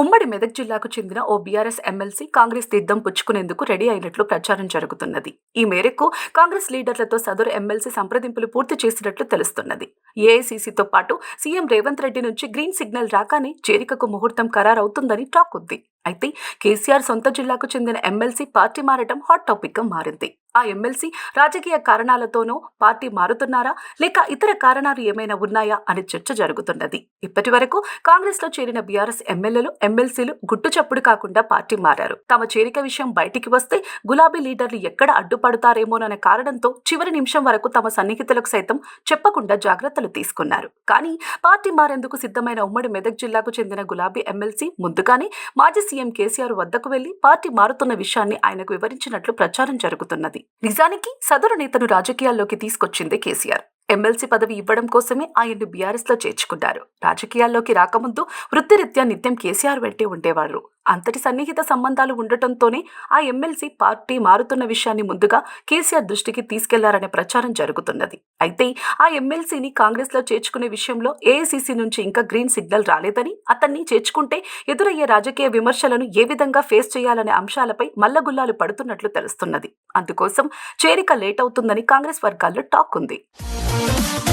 ఉమ్మడి మెదక్ జిల్లాకు చెందిన ఓ బీఆర్ఎస్ ఎమ్మెల్సీ కాంగ్రెస్ తీర్థం పుచ్చుకునేందుకు రెడీ అయినట్లు ప్రచారం జరుగుతున్నది. ఈ మేరకు కాంగ్రెస్ లీడర్లతో సదరు ఎమ్మెల్సీ సంప్రదింపులు పూర్తి చేసినట్లు తెలుస్తున్నది. ఏఐసీసీతో పాటు సీఎం రేవంత్ రెడ్డి నుంచి గ్రీన్ సిగ్నల్ రాగానే చేరికకు ముహూర్తం ఖరారవుతుందని టాక్ ఉంది. అయితే కేసీఆర్ సొంత జిల్లాకు చెందిన ఎమ్మెల్సీ పార్టీ మారటం హాట్ టాపిక్గా మారింది. ఆ ఎమ్మెల్సీ రాజకీయ కారణాలతోనో పార్టీ మారుతున్నారా? లేక ఇతర కారణాలు ఏమైనా ఉన్నాయా? అని చర్చ జరుగుతున్నది. ఇప్పటి వరకు కాంగ్రెస్లో చేరిన బీఆర్ఎస్ ఎమ్మెల్యేలు ఎమ్మెల్సీలు గుట్టు చప్పుడు కాకుండా పార్టీ మారారు. తమ చేరిక విషయం బయటికి వస్తే గులాబీ లీడర్లు ఎక్కడ అడ్డుపడతారేమోననే కారణంతో చివరి నిమిషం వరకు తమ సన్నిహితులకు సైతం చెప్పకుండా జాగ్రత్తలు తీసుకున్నారు. కానీ పార్టీ మారేందుకు సిద్ధమైన ఉమ్మడి మెదక్ జిల్లాకు చెందిన గులాబీ ఎమ్మెల్సీ ముందుగానే మాజీ సీఎం కేసీఆర్ వద్దకు వెళ్ళి పార్టీ మారుతున్న విషయాన్ని ఆయనకు వివరించినట్లు ప్రచారం జరుగుతున్నది. నిజానికి సదరు నేతను రాజకీయాల్లోకి తీసుకొచ్చింది కేసీఆర్. ఎమ్మెల్సీ పదవి ఇవ్వడం కోసమే ఆయన్ను బీఆర్ఎస్లో చేర్చుకుంటారు చేర్చుకున్నారు. రాజకీయాల్లోకి రాకముందు వృత్తిరీత్యా నిత్యం కేసీఆర్ వెంటే ఉండేవారు. అంతటి సన్నిహిత సంబంధాలు ఉండటంతోనే ఆ ఎమ్మెల్సీ పార్టీ మారుతున్న విషయాన్ని ముందుగా కేసీఆర్ దృష్టికి తీసుకెళ్ళారనే ప్రచారం జరుగుతున్నది. అయితే ఆ ఎమ్మెల్సీని కాంగ్రెస్లో చేర్చుకునే విషయంలో ఏఐసీసీ నుంచి ఇంకా గ్రీన్ సిగ్నల్ రాలేదని అతన్ని చేర్చుకుంటే ఎదురయ్యే రాజకీయ విమర్శలను ఏ విధంగా ఫేస్ చేయాలనే అంశాలపై మల్లగుల్లాలు పడుతున్నట్లు తెలుస్తున్నది. అందుకోసం చేరిక లేట్ అవుతుందని కాంగ్రెస్ వర్గాల్లో టాక్ ఉంది. Thank you.